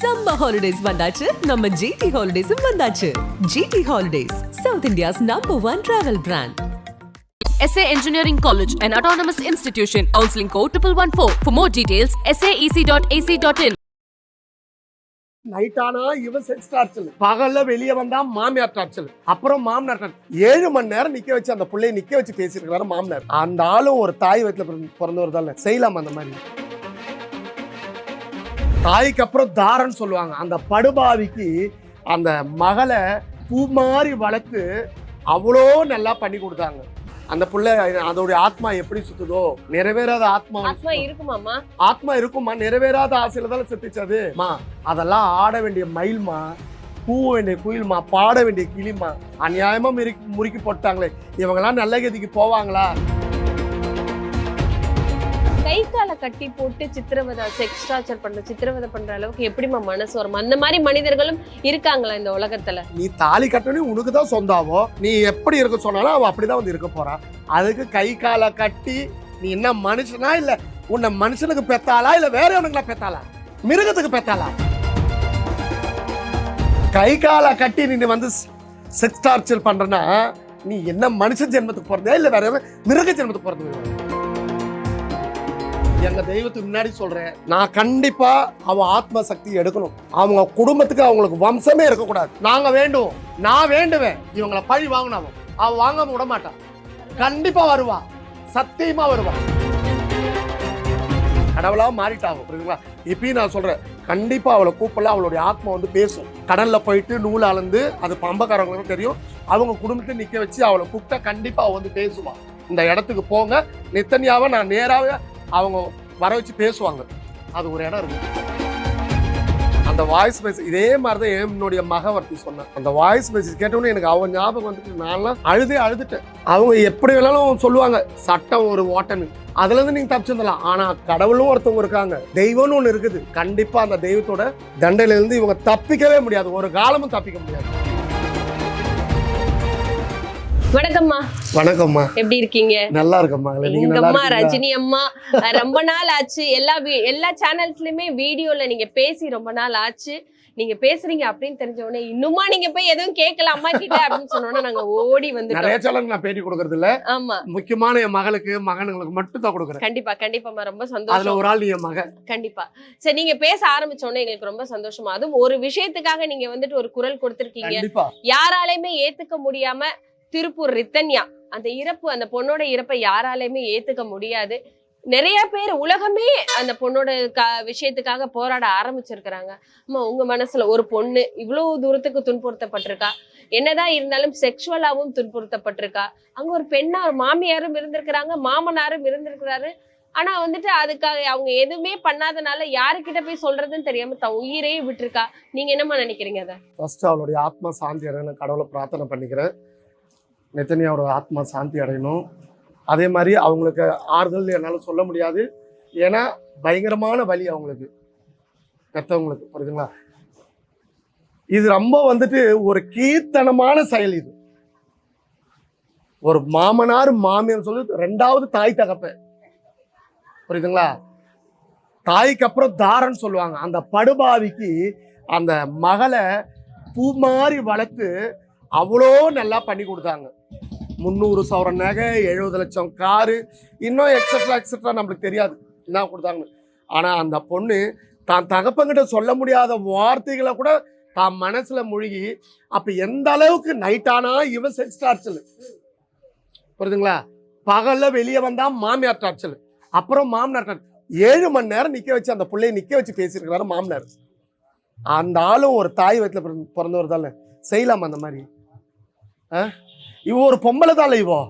Summer holidays வந்தாச்சு. நம்ம GT ஹாலிடேஸும் வந்தாச்சு. GT holidays south India's number one travel brand SA Engineering College, an autonomous institution. Counseling code 1114. For more details, saec.ac.in. Night ஆனா இவன் sex torture பகல்ல வெளியே வந்தா மாமியார் டார்ச்சல் அப்புறம் மாமனார் டார்ச்சல் ஏழு மணி நேரம் நிக்க வச்சு அந்த பிள்ளைய நிக்க வச்சு பேசியிருக்கிறாரு மாமனார். அந்த ஆளும் ஒரு தாய் வயிற்றுல பிறந்தவர் தானே செய்யலாம் அந்த மாதிரி. தாய்க்கு அப்புறம் தாரன்னு சொல்லுவாங்க. அந்த படுபாவிக்கு அந்த மகளை பூ மாதிரி வளர்த்து அவ்வளோ நல்லா பண்ணி கொடுத்தாங்க. அந்த புள்ள அதோடைய ஆத்மா எப்படி சுத்துதோ? நிறைவேறாத ஆத்மா. ஆத்மா இருக்குமாமா ஆத்மா இருக்குமா? நிறைவேறாத ஆசையில தானே செத்துச்சது மா அதெல்லாம் ஆட வேண்டிய மயில்மா பூவ வேண்டிய குயில்மா பாட வேண்டிய கிளிமா அநியாயமா முறுக்கி போட்டாங்களே. இவங்கெல்லாம் நல்ல கதிக்கு போவாங்களா? கை காலை கட்டி போட்டு சித்திரவதை செக்ஸ் டார்ச்சர் பண்ற சித்திரவதை பண்ற அளவுக்கு எப்படிமா மனசு வரும்? அந்த மாதிரி மனிதர்களும் இருக்காங்களா இந்த உலகத்துல? நீ தாலி கட்டணும் உனக்கு தான் சொந்தாவோ? நீ எப்படி இருக்க சொன்னாலும் அவ அப்படிதான் வந்து இருக்க போறா. அதுக்கு கை காலை கட்டி நீ என்ன மனுஷனா இல்ல உன்னை மனுஷனுக்கு பெத்தாளா இல்ல வேற எவனுக்குலாம் பெத்தாளா? மிருகத்துக்கு பெத்தாளா? கை காலை கட்டி நீ வந்து செக்ஸ் டார்ச்சர் பண்றனா நீ என்ன மனுஷன் ஜென்மத்துக்கு பிறந்தா இல்ல வேற மிருக ஜென்மத்துக்கு போறது? எங்க தெய்வத்துக்கு முன்னாடி சொல்றேன். நான் கண்டிப்பா அவ ஆத்ம சக்தி எடுக்கணும். அவங்க குடும்பத்துக்கு அவங்களுக்கு வம்சமே இருக்கக்கூடாது. நாங்க வேண்டும். நான் வேண்டுவேன். இவங்கள பழி வாங்கணும் அவன். அவ வாங்காம விட மாட்டான் கண்டிப்பா வருவா. சத்தியமா வருவா. கடவுளா மாறிட்டாங்க புரியுதுங்களா? இப்பயும் நான் சொல்றேன். கண்டிப்பா அவளை கூப்பிடல. அவளுடைய ஆத்மா வந்து பேசும். கடல்ல போயிட்டு நூல் அளந்து அது பம்பக்காரங்களுக்கு தெரியும். அவங்க குடும்பத்தை நிக்க வச்சு அவளை கூப்பிட்டா கண்டிப்பா அவ வந்து பேசுவான் இந்த இடத்துக்கு போங்க. நித்தனியாவை நான் நேராக அவங்க வர வச்சு பேசுவாங்க. அது ஒரு இடம் இருக்கு. அந்த வாய்ஸ் மெசேஜ் இதே மாதிரி தான் என்னுடைய மக ஒருத்தி சொன்னேன். அந்த வாய்ஸ் மெசேஜ் கேட்டோன்னே எனக்கு அவங்க ஞாபகம் வந்துட்டு நான்லாம் அழுதே அழுதுட்டேன். அவங்க எப்படி வேணாலும் சொல்லுவாங்க சட்டம் ஒரு ஓட்டன்னு. அதுலேருந்து நீங்கள் தப்பிச்சிருந்தலாம் ஆனால் கடவுளும் ஒருத்தவங்க இருக்காங்க. தெய்வம்னு ஒன்று இருக்குது. கண்டிப்பாக அந்த தெய்வத்தோட தண்டையிலேருந்து இவங்க தப்பிக்கவே முடியாது. ஒரு காலமும் தப்பிக்க முடியாது. வணக்கம்மா. வணக்கம்மா. எப்படி இருக்கீங்க? நல்லா இருக்கம்மா. நீங்க அம்மா? ரஜினி அம்மா ரொம்ப நாள் ஆச்சு. எல்லா எல்லா சேனல்ஸ்லயுமே வீடியோல நீங்க பேசி ரொம்ப நாள் ஆச்சு. நீங்க பேசுறீங்க அப்படின்னு தெரிஞ்ச உடனே இன்னுமா நீங்க போய் எதுவும் கேட்கல அம்மா கிட்ட அப்படின்னு சொன்ன உடனே நாங்க ஓடி நிறைய வந்துட்டோம் சேனலுக்கு நான் பேட்டி கொடுக்கறது இல்ல. ஆமா. முக்கியமான என் மகளுக்கு மகனுங்களுக்கு மட்டும் தான் கொடுக்குறேன். கண்டிப்பா கண்டிப்பாமா ரொம்ப அதுல சந்தோஷம் ஒரு ஆள் என் மகன். கண்டிப்பா. சரி நீங்க பேச ஆரம்பிச்ச உடனே எங்களுக்கு ரொம்ப சந்தோஷமா. அதுவும் ஒரு விஷயத்துக்காக நீங்க வந்துட்டு ஒரு குரல் கொடுத்திருக்கீங்க. யாராலையுமே ஏத்துக்க முடியாம திருப்பூர் ரித்தன்யா. அந்த இறப்பு அந்த பொண்ணோட இறப்பை யாராலையுமே ஏத்துக்க முடியாது. நிறைய பேர் உலகமே அந்த பொண்ணோட க விஷயத்துக்காக போராட ஆரம்பிச்சிருக்கிறாங்க. அம்மா உங்க மனசுல ஒரு பொண்ணு இவ்வளவு தூரத்துக்கு துன்புறுத்தப்பட்டிருக்கா? என்னதான் இருந்தாலும் செக்ஷுவலாவும் துன்புறுத்தப்பட்டிருக்கா? அங்க ஒரு பெண்ணா ஒரு மாமியாரும் இருந்திருக்கிறாங்க மாமனாரும் இருந்திருக்கிறாரு. ஆனா வந்துட்டு அதுக்காக அவங்க எதுவுமே பண்ணாதனால யாருக்கிட்ட போய் சொல்றதுன்னு தெரியாம தன் உயிரையே விட்டுருக்கா? நீங்க என்னம்மா நினைக்கிறீங்க அதை? ஃபர்ஸ்ட் அவளுடைய ஆத்மா சாந்தி கடவுளை பிரார்த்தனை பண்ணிக்கிறேன். நெத்தனியாவோட ஆத்மா சாந்தி அடையணும். அதே மாதிரி அவங்களுக்கு ஆறுதல் என்னால் சொல்ல முடியாது. ஏன்னா பயங்கரமான வலி அவங்களுக்கு. பெற்றவங்களுக்கு புரியுதுங்களா? இது ரொம்ப வந்துட்டு ஒரு கீர்த்தனமான செயல் இது. ஒரு மாமனார் மாமியார் சொல்லி ரெண்டாவது தாய் தகப்ப. புரியுதுங்களா? தாய்க்கு அப்புறம் தாரன்னு சொல்லுவாங்க. அந்த படுபாவிக்கு அந்த மகளை பூ மாதிரி வளர்த்து அவ்வளோ நல்லா பண்ணி கொடுத்தாங்க. முந்நூறு சவரன் நகை எழுபது லட்சம் காரு இன்னும் எக்ஸட்ரா எக்ஸட்ரா நம்மளுக்கு தெரியாது. என்ன கொடுத்தாங்கன்னு. ஆனால் அந்த பொண்ணு தான் தகப்பங்கிட்ட சொல்ல முடியாத வார்த்தைகளை கூட தான் மனசில் மூழ்கி அப்போ எந்த அளவுக்கு நைட் இவன் செக்ஸ் டார்ச்சல் புரியுதுங்களா? பகலில் வெளியே வந்தால் மாமியார் டார்ச்சல் அப்புறம் மாமனார் டார்ச்சல் ஏழு மணி நேரம் நிற்க வச்சு அந்த பிள்ளைய நிற்க வச்சு பேசியிருக்கிறாரு மாமனார். அந்த ஆளும் ஒரு தாய் வயத்தில் பிறந்தவர் தானே. செய்யலாமா அந்த மாதிரி? ஆ? இவ ஒரு பொம்பளை தானே இவோ.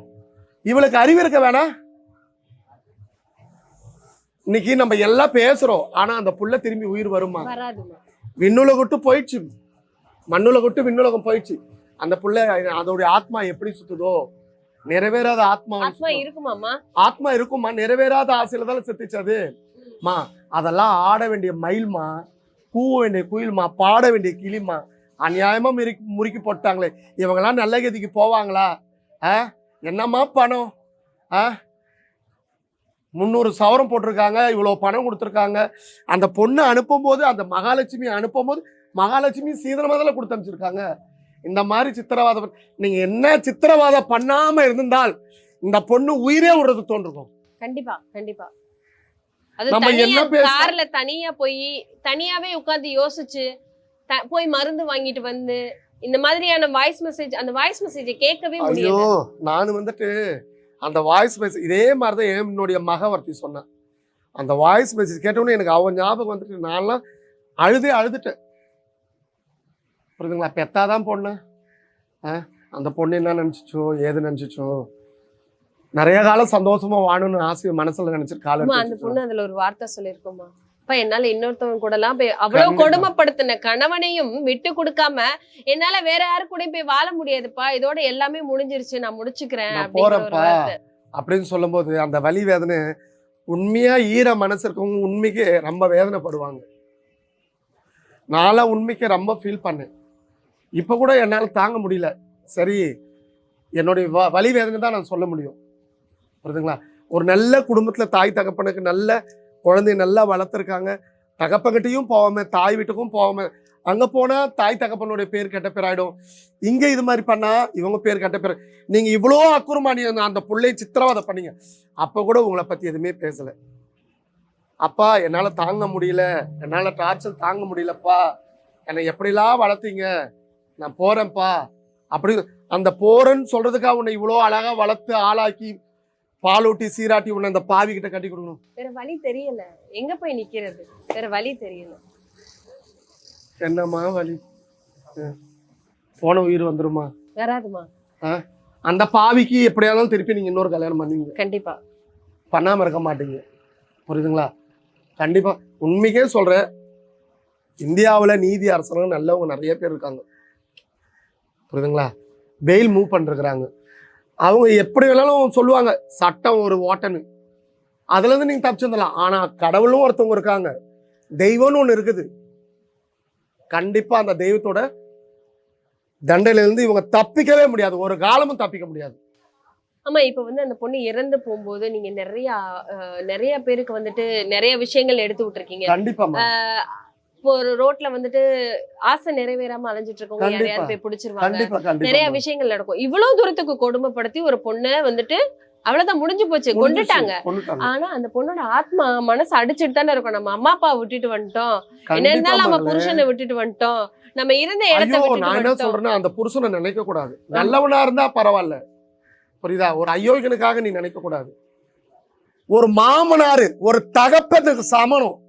இவளுக்கு அறிவு இருக்க வேணாம் இன்னைக்கு நம்ம எல்லாம் பேசுறோம். ஆனா அந்த புள்ள திரும்பி உயிர் வருமா? விட்டு போயிடுச்சு. மண்ணுலகம் விட்டு விண்ணுலகம் போயிடுச்சு. அந்த புள்ள அதோடைய ஆத்மா எப்படி சுத்துதோ? நிறைவேறாத ஆத்மா. ஆத்மா இருக்குமா நிறைவேறாத ஆசையில தானே செத்துச்சு அது. மா அதெல்லாம் ஆட வேண்டிய மயில்மா கூவ வேண்டிய குயில்மா பாட வேண்டிய கிளிமா அநியாயமா முறுக்கி முறுக்கி போட்டாங்களே. இவங்கெல்லாம் நல்ல கதிக்கு போவாங்களா? ஆ? என்னம்மா பணம்? ஆ? முந்நூறு சவரம் போட்டிருக்காங்க இவ்வளோ பணம் கொடுத்துருக்காங்க. அந்த பொண்ணு அனுப்பும்போது அந்த மகாலட்சுமி அனுப்பும்போது மகாலட்சுமி சீதனமாக கொடுத்து அனுப்பிச்சிருக்காங்க. இந்த மாதிரி சித்திரவாதம் பண்ண- நீங்க என்ன சித்திரவாதம் பண்ணாம இருந்திருந்தால் இந்த பொண்ணு உயிரே விடுறது தோன்றிருக்கும் கண்டிப்பா கண்டிப்பா. அது நம்ம என்ன கார்ல தனியா போய் தனியாவே உட்கார்ந்து யோசிச்சு போய் மருந்து வாங்கிட்டு வந்து இந்த மாதிரியான வாய்ஸ் மெசேஜ் அந்த வாய்ஸ் மெசேஜை கேட்கவே ஐயோ முடியாது நான் வந்துட்டு அந்த வாய்ஸ் மெசேஜ் இதே மாதிரி தான் என்னுடைய மக ஒருத்தி சொன்னேன். அந்த வாய்ஸ் மெசேஜ் கேட்டோன்னே எனக்கு அவன் ஞாபகம் வந்துட்டு நான்லாம் அழுதே அழுதுட்டேன். புரியுதுங்களா? பெத்தாதான் பொண்ணு? ஆ அந்த பொண்ணு என்ன நினச்சிச்சோ ஏது நினச்சிச்சோ? நிறைய காலம் சந்தோஷமா வாழணும்னு ஆசை மனசுல நினைச்சிட்டு காலம் அந்த. பொண்ணு அதுல ஒரு வார்த்தை சொல்லிருக்கோமா அப்ப என்னால இன்னொருத்தவங்க கூட எல்லாம் போய் அவ்வளவு. கொடுமைப்படுத்தின கணவனையும் விட்டு கொடுக்காம என்னால வேற யாரு கூடயும் போய் வாழ முடியாதுப்பா. இதோட எல்லாமே முடிஞ்சிருச்சு. நான் முடிச்சுக்கிறேன் வார்த்தை. அப்படின்னு சொல்லும்போது அந்த வலி வேதனை உண்மையா ஈர மனசு இருக்கவங்க உண்மைக்கு ரொம்ப வேதனைப்படுவாங்க. நான்லாம் உண்மைக்கு ரொம்ப ஃபீல் பண்ணேன். இப்போ கூட என்னால் தாங்க முடியல. சரி என்னுடைய வ வலி வேதனை தான் நான் சொல்ல முடியும். புரியுதுங்களா? ஒரு நல்ல குடும்பத்தில் தாய் தகப்பனுக்கு நல்ல குழந்தைய நல்லா வளர்த்துருக்காங்க. தகப்பங்கிட்டையும் போகாம தாய் வீட்டுக்கும் போகாம. அங்கே போனால் தாய் தகப்பனுடைய பேர் கெட்ட பேராயிடும் இங்கே இது மாதிரி பண்ணால் இவங்க பேர் கெட்ட பேர். நீங்கள் இவ்வளோ அக்குறமா அந்த- அந்த சித்திரவதை பண்ணீங்க. அப்போ கூட உங்களை பற்றி எதுவுமே பேசலை. அப்பா என்னால் தாங்க முடியல. என்னால் டார்ச்சர் தாங்க முடியலப்பா. என்னை எப்படிலாம் வளர்த்தீங்க? நான் போகிறேன்ப்பா அப்படி அந்த போறேன்னு சொல்கிறதுக்காக உன்னை இவ்வளோ அழகாக வளர்த்து ஆளாக்கி பாலூட்டி சீராட்டி உன்னை அந்த பாவி கிட்ட கட்டி கொடுக்கணும். வேற வழி தெரியல. எங்க போய் நிக்கிறது? வேற வழி தெரியல. என்னம்மா அஹ். போன உயிர் வந்துருமா? வராதுமா. அந்த பாவிக்கு எப்படியாலும் திருப்பி நீங்க இன்னொரு கல்யாணம் பண்ணுவீங்க. கண்டிப்பா. பண்ணாம இருக்க மாட்டீங்க. புரியுதுங்களா? கண்டிப்பா. உண்மைக்கே சொல்றேன். இந்தியாவுல நீதி அரசர்கள் நல்லவங்க நிறைய பேர் இருக்காங்க. புரியுதுங்களா? வெயில் மூவ் பண்ணிருக்கிறாங்க. அவங்க எப்படி வேணாலும் சொல்லுவாங்க சட்டம் ஒரு ஓட்டன்னு. அதுல இருந்து நீங்க தப்பிச்சு வந்துடலாம். ஆனா கடவுளும் ஒருத்தவங்க இருக்காங்க. தெய்வம்னு ஒண்ணு இருக்குது. கண்டிப்பா அந்த தெய்வத்தோட தண்டையில இருந்து இவங்க தப்பிக்கவே முடியாது. ஒரு காலமும் தப்பிக்க முடியாது. ஆமா இப்ப வந்து அந்த பொண்ணு இறந்து போகும்போது நீங்க நிறைய நிறைய பேருக்கு வந்துட்டு நிறைய விஷயங்கள் எடுத்து விட்டுருக்கீங்க. கண்டிப்பாமா இப்போ ஒரு ரோட்ல வந்துட்டு ஆசை நிறைவேறாம அலைஞ்சிட்டு இருக்கவங்க. யாரையாவது போய் பிடிச்சிருவாங்க? நிறைய விஷயங்கள் நடக்கும். இவ்வளவு தூரத்துக்கு கொடுமைப்படுத்தி ஒரு பொண்ணை வந்துட்டு அவ்வளவுதான் முடிஞ்சு போச்சு கொண்டுட்டாங்க. ஆனா அந்த பொண்ணோட ஆத்மா மனசு அடிச்சிட்டு தானே இருக்கும். நம்ம அம்மா அப்பா விட்டுட்டு வந்துட்டோம். என்ன இருந்தாலும் நம்ம புருஷனை விட்டுட்டு வந்துட்டோம். நம்ம இருந்த இடத்த நான் என்ன சொல்றேன்னா அந்த புருஷனை நினைக்க கூடாது. நல்லவனா இருந்தா பரவாயில்ல. புரியுதா? ஒரு அயோக்கியனுக்காக நீ நினைக்க கூடாது. ஒரு மாமனாரு ஒரு தகப்பனுக்கு சமனம்.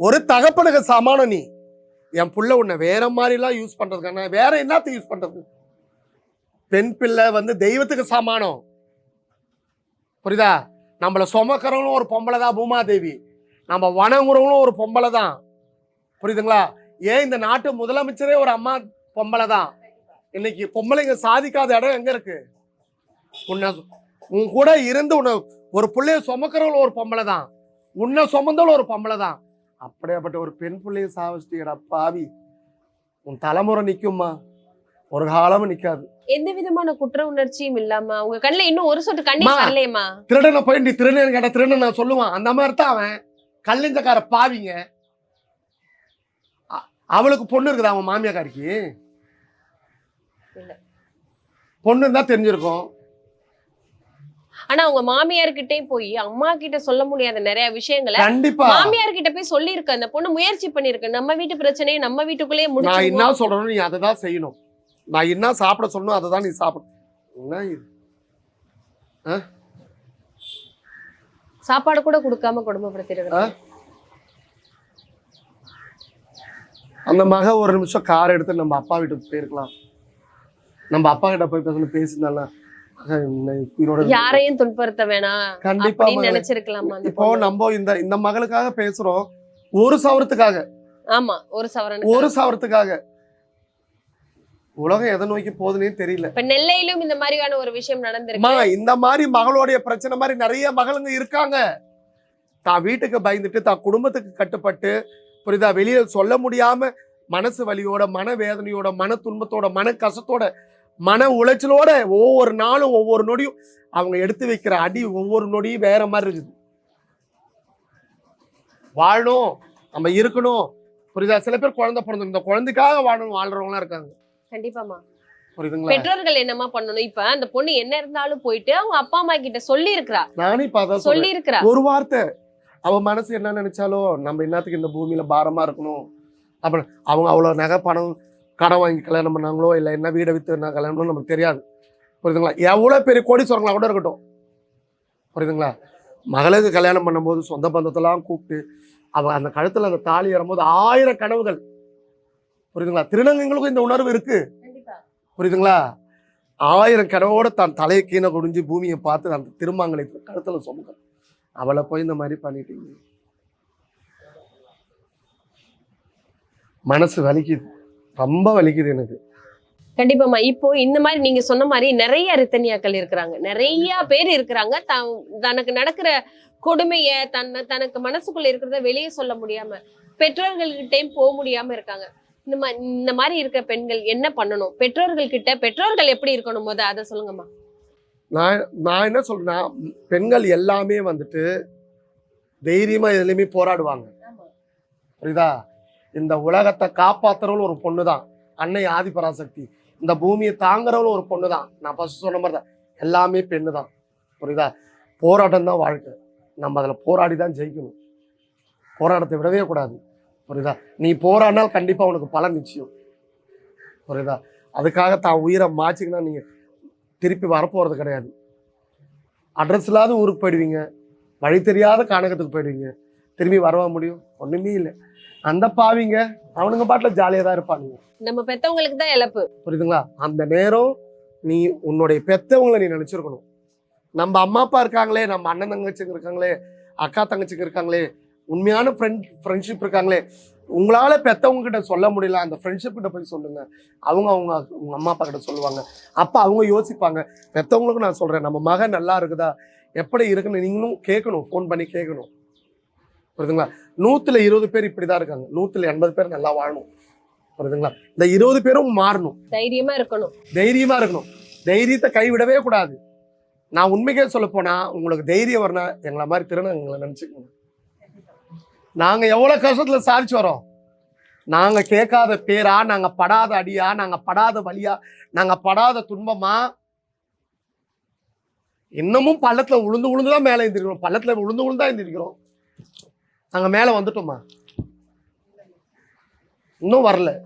ஒரு தகப்பனுக்கு சமானம் நீ. என் புள்ள உன்னை வேற மாதிரிலாம் யூஸ் பண்றதுக்கான வேற என்னத்தை யூஸ் பண்றது? பெண் பிள்ளை வந்து தெய்வத்துக்கு சமானம். புரியுதா? நம்மளை சுமக்கிறவங்களும் ஒரு பொம்பளை தான் பூமாதேவி. நம்ம வணங்குறவங்களும் ஒரு பொம்பளை தான். புரியுதுங்களா? ஏன் இந்த நாட்டு முதலமைச்சரே ஒரு அம்மா பொம்பளை தான்? இன்னைக்கு பொம்பளைங்க சாதிக்காத இடம் எங்க இருக்கு? உன்னை உன் கூட இருந்து உன்னை ஒரு பிள்ளைய சுமக்கிறவங்களும் ஒரு பொம்பளை தான். உன்னை சுமந்தவளும் ஒரு பொம்பளை தான். அப்படியாப்பட்ட ஒரு பெண் பிள்ளைய சாவச்சிட்டியடா பாவி. உன் தலைமுறை நிக்கும்மா. ஒரு காலமும் நிக்காது. எந்த விதமான குற்ற உணர்ச்சியும் இல்லாம அவங்க கண்ணுல இன்னும் ஒரு சொட்டு கண்ணீர் அம்மா. வரலையேம்மா? திருடனை போய் நீ திருடன் கேட்ட திருடன் நான் சொல்லுவான். அந்த மாதிரி தான் அவன் கல்லிஞ்சக்கார பாவிங்க. அவளுக்கு பொண்ணு இருக்குதா அவன் மாமியாக்காரிக்கு. பொண்ணு இருந்தா தெரிஞ்சிருக்கும். ஆனா அவங்க மாமியார் கிட்டயும் போய் அம்மா கிட்ட சொல்ல முடியாத நிறைய விஷயங்களை கண்டிப்பா. மாமியார் கிட்ட போய் சொல்லியிருக்கு. அந்த பொண்ணு முயற்சி பண்ணிருக்கு நம்ம வீட்டு பிரச்சனையை நம்ம வீட்டுக்குள்ளேயே நான் முடிச்சு என்ன சொல்றேனோ நீ அதை தான் செய்யணும். நான் என்ன சாப்பிட சொல்லணும் அதை தான் நீ சாப்பிட என்ன இது? சாப்பாடு கூட கொடுக்காம கொடுமைப்படுத்திருக்கு அந்த மக ஒரு நிமிஷம் கார் எடுத்து நம்ம அப்பா வீட்டுக்கு போயிருக்கலாம். நம்ம அப்பா கிட்ட போய் பேசணும் பேசினால யாரையும் துன்புறுத்த வேணாம் கண்டிப்பா. நினைச்சிருக்கலாமா இப்போ? நம்ம இந்த இந்த மகளுக்காக பேசுறோம். ஒரு சவரத்துக்காக. ஆமா ஒரு சவரனுக்கு ஒரு சவரத்துக்காக. உலகம் எதை நோக்கி போகுதுன்னே தெரியல. இப்ப நெல்லையிலும் இந்த மாதிரியான ஒரு விஷயம் நடந்திருக்கு. இந்த மாதிரி மகளுடைய பிரச்சனை மாதிரி நிறைய மகளுங்க இருக்காங்க. தான் வீட்டுக்கு பயந்துட்டு தான் குடும்பத்துக்கு கட்டுப்பட்டு புரியுதா? வெளியே சொல்ல முடியாம மனசு வலியோட மன வேதனையோட மன துன்பத்தோட மன கஷ்டத்தோட மன உளைச்சலோட ஒவ்வொரு நாளும் ஒவ்வொரு நொடியும் அவங்க எடுத்து வைக்கிற அடி ஒவ்வொரு நொடியும் வேற மாதிரி இருக்குது. வாழணும். நம்ம இருக்கணும். புரியுதா? சில பேர் குழந்தை பிறந்து இந்த குழந்தைக்காக வாழணும். வாழ்றவங்களாம் இருக்காங்க. கண்டிப்பாமா புரியுதுங்களா? பெற்றோர்கள் என்னமா பண்ணணும்? இப்ப அந்த பொண்ணு என்ன இருந்தாலும் போயிட்டு அவங்க அப்பா அம்மா கிட்ட சொல்லி இருக்கிறா நானே சொல்றேன். சொல்லி இருக்கிறா ஒரு வார்த்தை. அவ மனசு என்ன நினைச்சாலோ நம்ம என்னத்துக்கு இந்த பூமியில பாரமா இருக்கணும்? அப்புறம் அவங்க அவ்வளவு நகை பணம் கடன் வாங்கி கல்யாணம் பண்ணாங்களோ இல்லை என்ன வீடை வித்து என்ன கல்யாணம் பண்ணோ நமக்கு தெரியாது. புரியுதுங்களா? எவ்வளவு பெரிய கோடீஸ்வரங்களா கூட இருக்கட்டும். புரியுதுங்களா? மகளுக்கு கல்யாணம் பண்ணும்போது சொந்த பந்தத்தெல்லாம் கூப்பிட்டு அவ அந்த கழுத்துல அந்த தாலி ஏறும்போது ஆயிரம் கனவுகள். புரியுதுங்களா? திருநங்கைகளுக்கும் இந்த உணர்வு இருக்கு. புரியுதுங்களா? ஆயிரம் கனவோட தான் தலையை கீழே குடிஞ்சு பூமியை பார்த்து அந்த திருமாங்கலை கழுத்துல சுமக்க அவளை போய் இந்த மாதிரி பண்ணிட்டீங்க. மனசு வலிக்குது. ரொம்ப வலிக்குது எனக்கு. கண்டிப்பாமா இப்போ இந்த மாதிரி நீங்க சொன்ன மாதிரி நிறைய ரித்தனியாக்கள் இருக்கிறாங்க. நிறைய பேர் இருக்கிறாங்க. தான் தனக்கு நடக்கிற கொடுமைய தன்னை தனக்கு மனசுக்குள்ள இருக்கிறத வெளியே சொல்ல முடியாம பெற்றோர்கள்கிட்டயும் போக முடியாம இருக்காங்க. இந்த மாதிரி இந்த மாதிரி இருக்கிற பெண்கள் என்ன பண்ணணும்? பெற்றோர்கள் கிட்ட பெற்றோர்கள் எப்படி இருக்கணும்? முத அதை சொல்லுங்கம்மா. நான் நான் என்ன சொல்றேன்னா பெண்கள் எல்லாமே வந்துட்டு தைரியமா எதுலையுமே போராடுவாங்க. புரியுதா? இந்த உலகத்தை காப்பாத்துறவள் ஒரு பொண்ணு தான் அன்னை ஆதிபராசக்தி. இந்த பூமியை தாங்குறவளும் ஒரு பொண்ணு தான் நான் ஃபஸ்ட் சொன்ன மாதிரி தான் எல்லாமே பெண்ணு தான் புரியுதா? போராட்டம் தான் வாழ்க்கை. நம்ம அதில் போராடி தான் ஜெயிக்கணும். போராட்டத்தை விடவே கூடாது. புரியுதா? நீ போராடினால் கண்டிப்பாக உனக்கு பலன் நிச்சயம். புரியுதா? அதுக்காக தான் உயிரை மாச்சிங்கன்னா நீங்கள் திருப்பி வரப்போகிறது கிடையாது. அட்ரஸ் இல்லாத ஊருக்கு போயிடுவீங்க. வழி தெரியாத காணகத்துக்கு போயிடுவீங்க. திரும்பி வரவா முடியும்? ஒன்றுமே இல்லை. அந்த பாவிங்க அவனுங்க பாட்டில் ஜாலியாக தான் இருப்பானுங்க. நம்ம பெத்தவங்களுக்கு தான் இழப்பு. புரியுதுங்களா? அந்த நேரம் நீ உன்னுடைய பெத்தவங்களை நீ நினச்சிருக்கணும். நம்ம அம்மா அப்பா இருக்காங்களே நம்ம அண்ணன் தங்கச்சிங்க இருக்காங்களே அக்கா தங்கச்சிங்க இருக்காங்களே உண்மையான ஃப்ரெண்ட் ஃப்ரெண்ட்ஷிப் இருக்காங்களே உங்களால பெத்தவங்க கிட்ட சொல்ல முடியல அந்த ஃப்ரெண்ட்ஷிப் கிட்ட போய் சொல்லுங்க. அவங்க அவங்க உங்க அம்மா அப்பா கிட்ட சொல்லுவாங்க. அப்ப அவங்க யோசிப்பாங்க பெத்தவங்களுக்கும் நான் சொல்றேன் நம்ம மகன் நல்லா இருக்குதா? எப்படி இருக்குன்னு நீங்களும் கேட்கணும் ஃபோன் பண்ணி கேட்கணும். புரியுதுங்களா? நூத்துல இருபது பேர் இப்படிதான் இருக்காங்க. நூத்துல எண்பது பேர் நல்லா வாழணும். புரியுதுங்களா? இந்த இருபது பேரும் மாறணும். தைரியமா இருக்கணும். தைரியமா இருக்கணும். தைரியத்தை கைவிடவே கூடாது. நான் உண்மைக்கே சொல்ல போனா உங்களுக்கு தைரியம் வரணும் எங்களை மாதிரி திருநங்களை நினைச்சுக்கோங்க. நாங்க எவ்வளவு கஷ்டத்துல சாதிச்சு வரோம்? நாங்க கேட்காத பேரா நாங்க படாத அடியா நாங்க படாத வலியா நாங்க படாத துன்பமா? இன்னமும் பள்ளத்துல உளுந்து உளுந்து தான் மேலே எழுந்திருக்கிறோம் பள்ளத்துல உளுந்து உளுந்து தான் எழுந்திருக்கிறோம் நாங்கள் மேலே வந்துட்டோமா? இன்னும் வரல.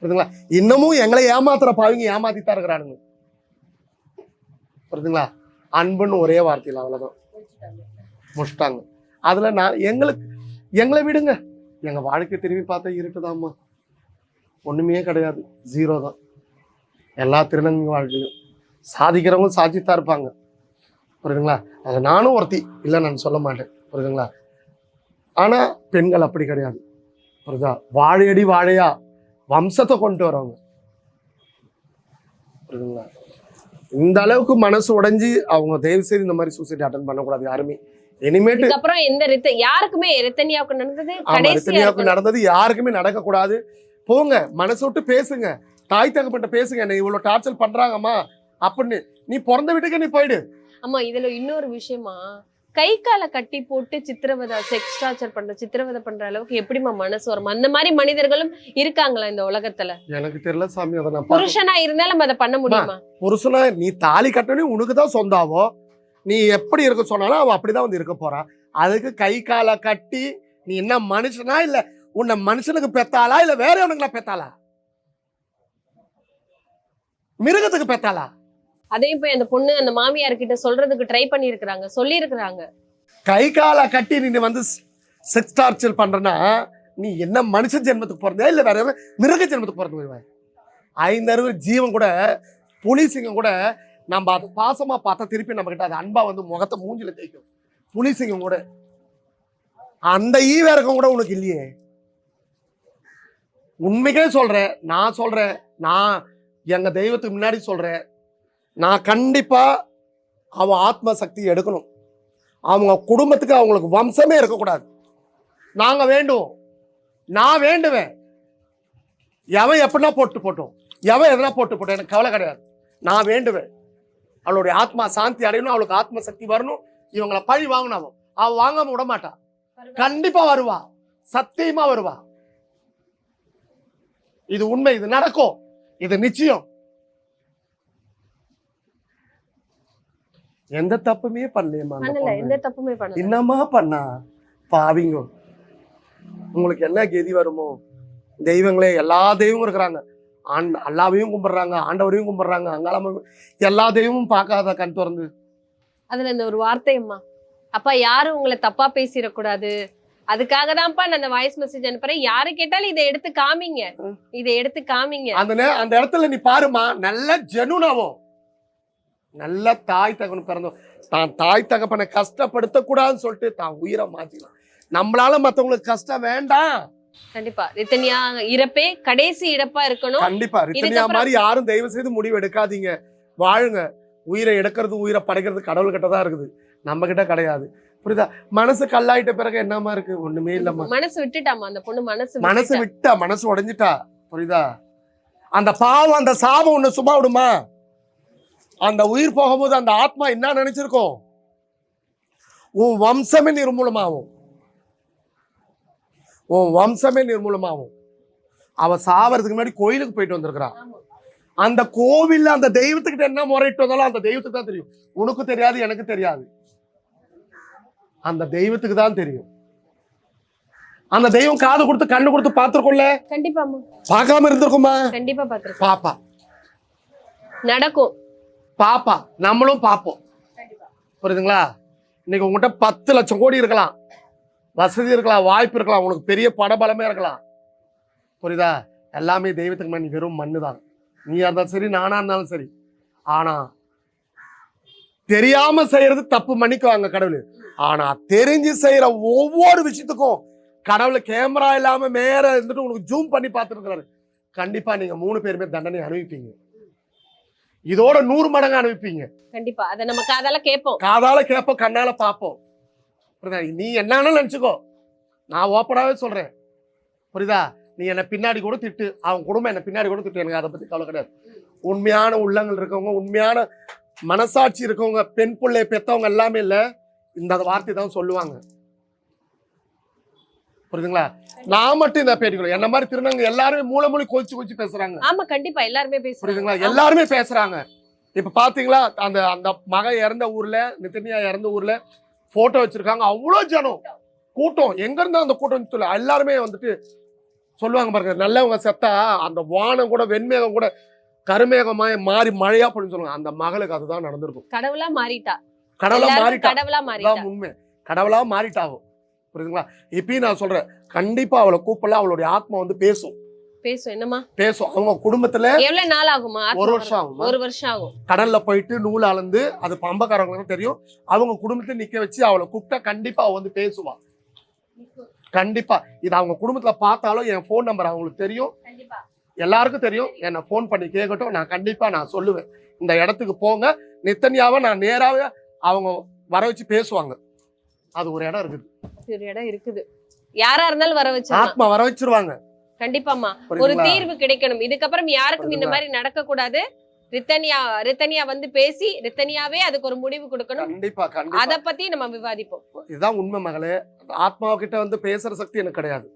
புரியுதுங்களா? இன்னமும் எங்களை ஏமாத்துற பாவிங்க ஏமாத்தித்தான் இருக்கிறானுங்க. புரியுதுங்களா? அன்புன்னு ஒரே வார்த்தையில் அவ்வளவுதான். முடிச்சிட்டாங்க. அதில் நான் எங்களுக்கு எங்களை விடுங்க. எங்க வாழ்க்கை திரும்பி பார்த்தா இருட்டுதாம்மா. ஒண்ணுமே கிடையாது. ஜீரோ தான். எல்லா திருநங்க வாழ்க்கையிலும். சாதிக்கிறவங்க சாதித்தான் இருப்பாங்க. புரியுதுங்களா? அது நானும் ஒருத்தி இல்லை நான் சொல்ல மாட்டேன். புரியுதுங்களா? ஆனா பெண்கள் அப்படி கிடையாது. புரியுதா? வாழையடி வாழையா? வம்சத்தை கொண்டு வரவங்க. புரியுதுங்களா? இந்த அளவுக்கு மனசு உடைஞ்சு அவங்க தயவு செய்து இந்த மாதிரி சூசைட் அட்டன் பண்ணக்கூடாது யாருமே. இனிமேட்டு இதுக்கப்புறம் எந்த யாருக்குமே ரித்தனியாவுக்கு நடந்தது? ரித்தனியாவுக்கு. நடந்தது யாருக்குமே நடக்கக்கூடாது. போங்க மனசு விட்டு பேசுங்க. தாய் தகப்பட்ட பேசுங்க. என்னை இவ்வளவு டார்ச்சர் பண்றாங்கம்மா அப்படின்னு. நீ பிறந்த வீட்டுக்கு நீ போயிடு. ஆமா இதுல இன்னொரு விஷயமா கை காலை கட்டி போட்டு சித்திரவதை செக்ஸ் டார்ச்சர் பண்ற சித்திரவதை பண்ற அளவுக்கு எப்படிம்மா மனசு வரும்? அந்த மாதிரி மனிதர்களும் இருக்காங்களா இந்த உலகத்துல? எனக்கு தெரியல சாமி அதை நான் புருஷனா இருந்தாலும் அதை பண்ண முடியுமா? புருஷனா நீ தாலி கட்டணும் உனக்கு தான் சொந்தாவோ? நீ எப்படி இருக்க சொன்னாலும் அவ அப்படிதான் வந்து இருக்க போறா. அதுக்கு கை காலை கட்டி நீ என்ன மனுஷனா இல்ல உன்னை மனுஷனுக்கு பெத்தாளா இல்ல வேற எவனுங்களா பெத்தாளா? மிருகத்துக்கு பெத்தாளா? அதையும் போய் அந்த பொண்ணு அந்த மாமியார் கிட்ட சொல்றதுக்கு ட்ரை பண்ணி சொல்லியிருக்கிறாங்க. கை காலை கட்டி நீ வந்து செக்ஸ் டார்ச்சர் பண்றனா நீ என்ன மனுஷ ஜென்மத்துக்கு பிறந்தா இல்ல வேற மிருக ஜென்மத்துக்கு பிறந்து போயிடுவேன் ஐந்தறிவு ஜீவன் கூட புலிசிங்கம் கூட நம்ம அதை பாசமா பார்த்தா திருப்பி நம்ம கிட்ட அது அன்பா வந்து முகத்தை மூஞ்சில தேய்க்கும். புலிசிங்கம் கூட. அந்த ஈவேரகம் கூட உனக்கு இல்லையே. உண்மைக்கே சொல்றேன் நான் சொல்றேன் நான் எங்க தெய்வத்துக்கு முன்னாடி சொல்றேன் நான் கண்டிப்பா அவன் ஆத்ம சக்தி எடுக்கணும். அவங்க குடும்பத்துக்கு அவங்களுக்கு வம்சமே இருக்கக்கூடாது. நாங்க வேண்டும் நான் வேண்டுவேன். எவன் எப்படின்னா போட்டு போட்டோம். எவன் எதனா போட்டு போட்டோம். எனக்கு கவலை கிடையாது. நான் வேண்டுவேன். அவளுடைய ஆத்மா சாந்தி அடையணும். அவளுக்கு ஆத்ம சக்தி வரணும். இவங்களை பழி வாங்கணும் அவன் அவன் வாங்காம விட மாட்டான் கண்டிப்பா வருவா. சத்தியமா வருவா. இது உண்மை. இது நடக்கும். இது நிச்சயம். எந்த தப்புமே பண்ணலையம்மா பண்ணல. எந்த தப்புமே பண்ணல. என்னம்மா பண்ணா? பாவிங்க. உங்களுக்கு என்ன கெதி வருமோ? தெய்வங்களே எல்லா தெய்வமும் இருக்கிறாங்க. ஆண் அல்லாவையும் கும்பிடுறாங்க ஆண்டவரையும் கும்பிடுறாங்க அங்காளம்ம எல்லா தெய்வமும் பார்க்காத கண் திறந்து. அதுல இந்த ஒரு வார்த்தையம்மா அப்பா யாரும் உங்களை தப்பா பேசிடக்கூடாது. அதுக்காக தான்ப்பா நான் அந்த வாய்ஸ் மெசேஜ் அனுப்புறேன். யாரு கேட்டாலும் இதை எடுத்து காமிங்க. இதை எடுத்து காமிங்க. அந்த அந்த இடத்துல நீ பாருமா நல்ல ஜெனுனாவும். நல்ல தாய் தகவன் பிறந்தோம் தான் தாய் தகப்பனை கஷ்டப்படுத்த கூடாதுன்னு சொல்லிட்டு தான் உயிரை மாத்திக்கலாம் நம்மளால மத்தவங்களுக்கு கஷ்டம் வேண்டாம். கண்டிப்பா. ரித்தன்யா இறப்பே கடைசி இறப்பா இருக்கணும். கண்டிப்பா. ரித்தனியா மாதிரி யாரும் தயவு செய்து முடிவு எடுக்காதீங்க. வாழுங்க. உயிரை எடுக்கிறது உயிரை படைக்கிறது கடவுள் கிட்ட தான் இருக்குது. நம்ம கிட்ட கிடையாது. புரியுதா? மனசு கல்லாயிட்ட பிறகு என்னமா இருக்கு? ஒண்ணுமே இல்லம்மா. மனசு விட்டுட்டாமா அந்த பொண்ணு மனசு மனசு. விட்டா மனசு உடைஞ்சிட்டா. புரியுதா? அந்த பாவம் அந்த சாபம் ஒண்ணு சும்மா விடுமா? அந்த உயிர் போகும்போது அந்த ஆத்மா என்ன நினைச்சிருக்கோம்? உன் வம்சமே நிர்மூலமாகும். உன் வம்சமே நிர்மூலமாகும். அவ சாவறதுக்கு முன்னாடி கோயிலுக்கு போயிட்டு வந்திருக்கிறான். அந்த கோவில்ல அந்த தெய்வத்துக்கிட்ட என்ன முறையிட்டு வந்தாலும் அந்த தெய்வத்துக்கு தான் தெரியும். உனக்கு தெரியாது எனக்கு தெரியாது. அந்த தெய்வத்துக்கு தான் தெரியும். அந்த தெய்வம் காது கொடுத்து கண்ணு கொடுத்து பார்த்துருக்கும்ல? கண்டிப்பாமா பார்க்காம இருந்திருக்குமா? கண்டிப்பா பாப்பா. நடக்கும். பாப்பா நம்மளும் பார்ப்போம் புரியுதுங்களா? இன்னைக்கு உங்ககிட்ட பத்து லட்சம் கோடி இருக்கலாம். வசதி இருக்கலாம் வாய்ப்பு இருக்கலாம் உனக்கு பெரிய படபலமே இருக்கலாம். புரியுதா? எல்லாமே தெய்வத்துக்கு நீ வெறும் மண்ணு தான் நீயா இருந்தாலும் சரி நானா இருந்தாலும் சரி. ஆனா தெரியாம செய்யறது தப்பு மன்னிக்குவாங்க கடவுள். ஆனா தெரிஞ்சு செய்யற ஒவ்வொரு விஷயத்துக்கும் கடவுள் கேமரா இல்லாம மேல இருந்துட்டு உனக்கு ஜூம் பண்ணி பார்த்துருக்கிறாரு. கண்டிப்பா நீங்க மூணு பேருமே தண்டனை அனுபவிப்பீங்க. இதோட நூறு மடங்கு அனுபவிப்பீங்க. கண்டிப்பா. அதை நம்ம காதால கேட்போம் காதால கேட்போம் கண்ணால பார்ப்போம் புரியுதா? நீ என்னன்னு நினச்சிக்கோ. நான் ஓப்பனாகவே சொல்கிறேன் புரியுதா? நீ என்னை பின்னாடி கூட திட்டு. அவன் குடும்பம் என்னை பின்னாடி கூட திட்டு. எனக்கு அதை பற்றி கவலை கிடையாது. உண்மையான உள்ளங்கள் இருக்கவங்க உண்மையான மனசாட்சி இருக்கவங்க பெண் பிள்ளை பெற்றவங்க எல்லாமே இல்லை. இந்த வார்த்தை தான் சொல்லுவாங்க. புரியுதுங்களா? நான் மட்டும் இந்த பேட்டிக்கிறோம் என்ன மாதிரி திருநங்க எல்லாருமே மூல மொழி கொதிச்சு கொதிச்சு பேசுறாங்க. ஆமா கண்டிப்பா எல்லாருமே பேசுறாங்க. புரியுதுங்களா? எல்லாருமே பேசுறாங்க. இப்ப பாத்தீங்களா அந்த அந்த மகன் இறந்த ஊர்ல நித்தனியா இறந்த ஊர்ல போட்டோ வச்சிருக்காங்க. அவ்வளோ ஜனம். கூட்டம். எங்க இருந்தா அந்த கூட்டம் சொல்லு. எல்லாருமே வந்துட்டு சொல்லுவாங்க பாருங்க நல்லவங்க செத்தா அந்த வானம் கூட வெண்மேகம் கூட கருமேகமாய் மாறி மழையா அப்படின்னு சொல்லுவாங்க. அந்த மகளுக்கு அதுதான் நடந்திருக்கும். கடவுளா மாறிட்டா. கடவுளா மாறிட்டா. கடவுளா மாறிட்டா. உண்மை. கடவுளா மாறிட்டாகும் புரியுதுங்களா? இப்பயும் நான் சொல்றேன் கண்டிப்பா அவளை கூப்பிடல அவளுடைய ஆத்மா வந்து பேசும். பேசும். என்னமா பேசும். அவங்க குடும்பத்துல எவ்வளவு நாள் ஆகுமா ஒரு வர? வருஷம் ஆகும் ஒரு வருஷம் ஆகும். கடல்ல போயிட்டு நூல் அளந்து அது பம்பக்காரங்களுக்கு தெரியும் அவங்க குடும்பத்தை நிக்க வச்சு அவளை கூப்பிட்டா கண்டிப்பா அவ வந்து பேசுவா. கண்டிப்பா. இது அவங்க குடும்பத்துல பார்த்தாலும் என் ஃபோன் நம்பர் அவங்களுக்கு தெரியும். கண்டிப்பா. எல்லாருக்கும் தெரியும். என்னை ஃபோன் பண்ணி கேட்கட்டும். நான் கண்டிப்பா நான் சொல்லுவேன். இந்த இடத்துக்கு போங்க. நித்தனியாவை நான் நேராவே அவங்க வர வச்சு பேசுவாங்க. அது ஒரு இடம் இருக்குது. ஒரு இடம் இருக்குது. யாரா இருந்தாலும் வர வச்சிடலாம். ஆத்மா வர வச்சிருவாங்க. கண்டிப்பாமா ஒரு? தீர்வு கிடைக்கணும். இதுக்கப்புறம் யாருக்கும் இந்த? மாதிரி நடக்க கூடாது ரித்தனியா ரித்தனியா வந்து பேசி ரித்தனியாவே அதுக்கு ஒரு முடிவு கொடுக்கணும். கண்டிப்பா கண்டிப்பா. அத பத்தி நம்ம விவாதிப்போம். இதுதான் உண்மை மகளே. ஆத்மாவை கிட்ட வந்து பேசுற சக்தி எனக்கு கிடையாது.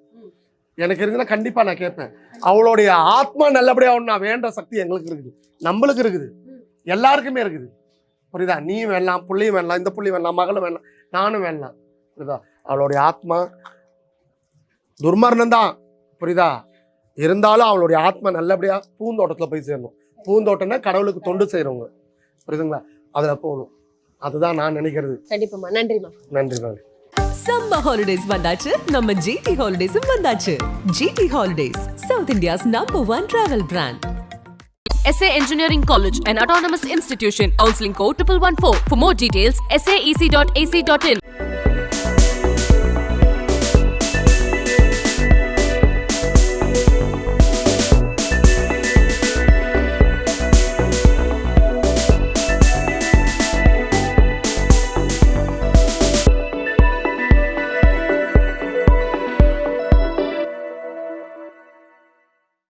எனக்கு இருக்குன்னா கண்டிப்பா நான் கேட்பேன். அவளுடைய ஆத்மா நல்லபடியா நான் வேண்ட சக்தி எங்களுக்கு இருக்குது. நம்மளுக்கு இருக்குது. எல்லாருக்குமே இருக்குது. புரியுதா? நீ வேணலாம் புள்ளையும் வேணலாம் இந்த புள்ளையும் வேணலாம் மகளும் வேணலாம் நானும் வேணலாம் புரியுதா? அவளுடைய ஆத்மா துர்மரணம் தான் புரியுதா? இருந்தாலும் அவளுடைய ஆத்மா நல்லபடியா பூந்தோட்டத்துல போய் சேரணும். பூந்தோட்டம்னா கடவுளுக்கு தொண்டு செய்றவங்க. புரியுதுங்களா? அதுல போகணும். அதுதான் நான் நினைக்கிறது. கண்டிப்பாமா நன்றிமா நன்றி நன்றி. சம்மர் ஹாலிடேஸ் வந்தாச்சு. நம்ம ஜிடி ஹாலிடேஸும் வந்தாச்சு. GT holidays south India's number one travel brand SA Engineering College, an autonomous institution. Counseling code 1114. For more details, saec.ac.in.